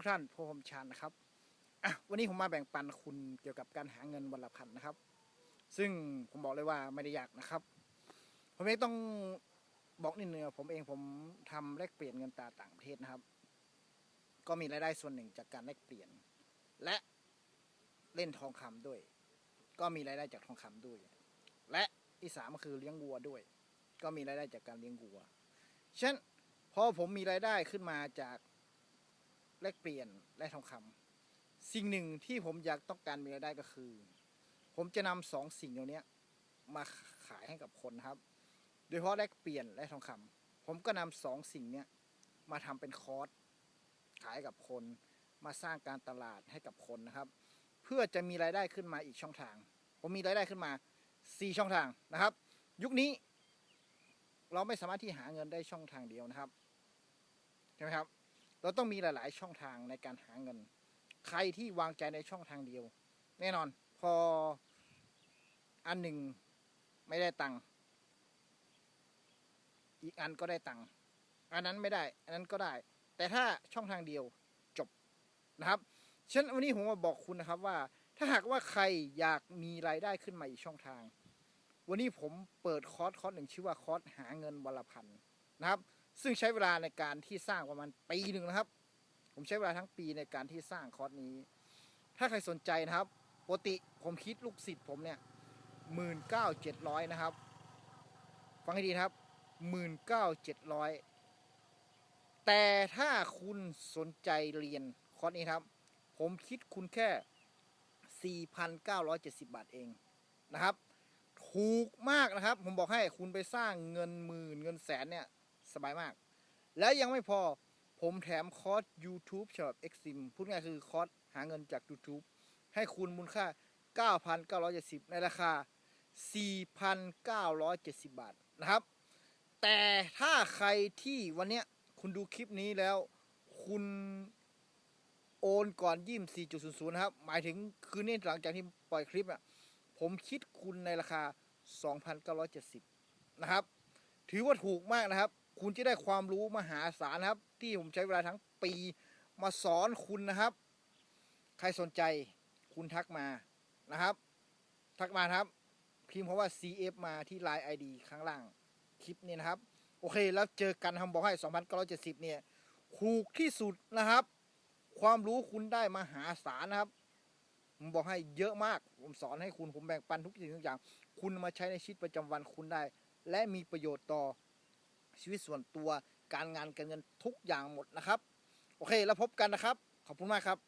ทุกท่านพบผมชานนะครับอะวันนี้ผมมาแบ่งปันคุณเกี่ยวกับการหาเงินวันละพันนะครับ ซึ่งผมบอกเลยว่าไม่ได้ยากนะครับ ผมเองต้องบอกนิดนึงผมเองผมทำแลกเปลี่ยนเงินตราต่างประเทศนะครับ ก็มีรายได้ส่วนหนึ่งจากการแลกเปลี่ยน และเล่นทองคำด้วย ก็มีรายได้จากทองคำด้วย และที่สามก็คือเลี้ยงวัวด้วย ก็มีรายได้จากการเลี้ยงวัวฉะนั้นพอผมมีรายได้ขึ้นมาจาก แลกเปลี่ยนและทองคำสิ่งหนึ่งที่ผมอยากต้องการมีรายได้ก็คือ ผมจะนำสองสิ่งเหล่านี้มาขายให้กับคนครับ โดยเฉพาะแลกเปลี่ยนและทองคำผมก็นำสองสิ่งเนี้ยมาทำเป็นคอร์สขายให้กับคน มาสร้างการตลาดให้กับคนนะครับ เพื่อจะมีรายได้ขึ้นมาอีกช่องทาง ผมมีรายได้ขึ้นมาสี่ช่องทางนะครับ ยุคนี้เราไม่สามารถที่หาเงินได้ช่องทางเดียวนะครับใช่ไหมครับ เราต้องมีหลาย ๆ ช่องทางในการหาเงิน ใครที่วางใจในช่องทางเดียว แน่นอน พออันหนึ่งไม่ได้ตังค์อีกอันก็ได้ตังค์อันนั้นไม่ได้ อันนั้นก็ได้ แต่ถ้าช่องทางเดียวจบนะครับฉะนั้นวันนี้ผมมาบอกคุณนะครับว่า ถ้าหากว่าใครอยากมีรายได้ขึ้นมาอีกช่องทาง วันนี้ผมเปิดคอร์สคอร์สหนึ่งชื่อว่าคอร์สหาเงินวันละพันนะครับ ซึ่งใช้เวลาในการที่สร้างประมาณปีหนึ่งนะครับ ผมใช้เวลาทั้งปีในการที่สร้างคอร์สนี้ ถ้าใครสนใจนะครับปกติผมคิดลูกศิษย์ผมเนี่ยหมื่นเก้าเจ็ดร้อยนะครับ ฟังให้ดีนะครับหมื่นเก้าเจ็ดร้อยแต่ถ้าคุณสนใจเรียนคอร์สนี้ครับ ผมคิดคุณแค่ 4,970 บาทเองนะครับ ถูกมากนะครับ ผมบอกให้คุณไปสร้างเงินหมื่นเงินแสนเนี่ย สบายมาก แล้วยังไม่พอผมแถมคอร์ส YouTube ฉบับ Exim พูดง่ายคือคอร์สหาเงินจาก YouTube ให้คุณมูลค่า 9,970 ในราคา 4,970 บาทนะครับ แต่ถ้าใครที่วันเนี้ยคุณดูคลิปนี้แล้ว คุณโอนก่อนยี่ม4.00นะครับ หมายถึงคืนนี้หลังจากที่ปล่อยคลิปอะผมคิดคุณในราคา 2,970 นะครับ ถือว่าถูกมากนะครับ คุณจะได้ความรู้มหาศาลนะครับ ที่ผมใช้เวลาทั้งปีมาสอนคุณนะครับ ใครสนใจคุณทักมานะครับ ทักมาครับ พิมพ์เพราะว่า CF มาที่ Line ID ข้างล่างคลิปนี้นะครับ โอเค แล้วเจอกันทำบอกให้2,970 เนี่ยถูกที่สุดนะครับ ความรู้คุณได้มหาศาลนะครับ ผมบอกให้เยอะมาก ผมสอนให้คุณผมแบ่งปันทุกสิ่งทุกอย่าง คุณมาใช้ในชีวิตประจำวันคุณได้ และมีประโยชน์ต่อ ชีวิตส่วนตัวการงานการเงินทุกอย่างหมดนะครับ โอเค แล้วพบกันนะครับ ขอบคุณมากครับ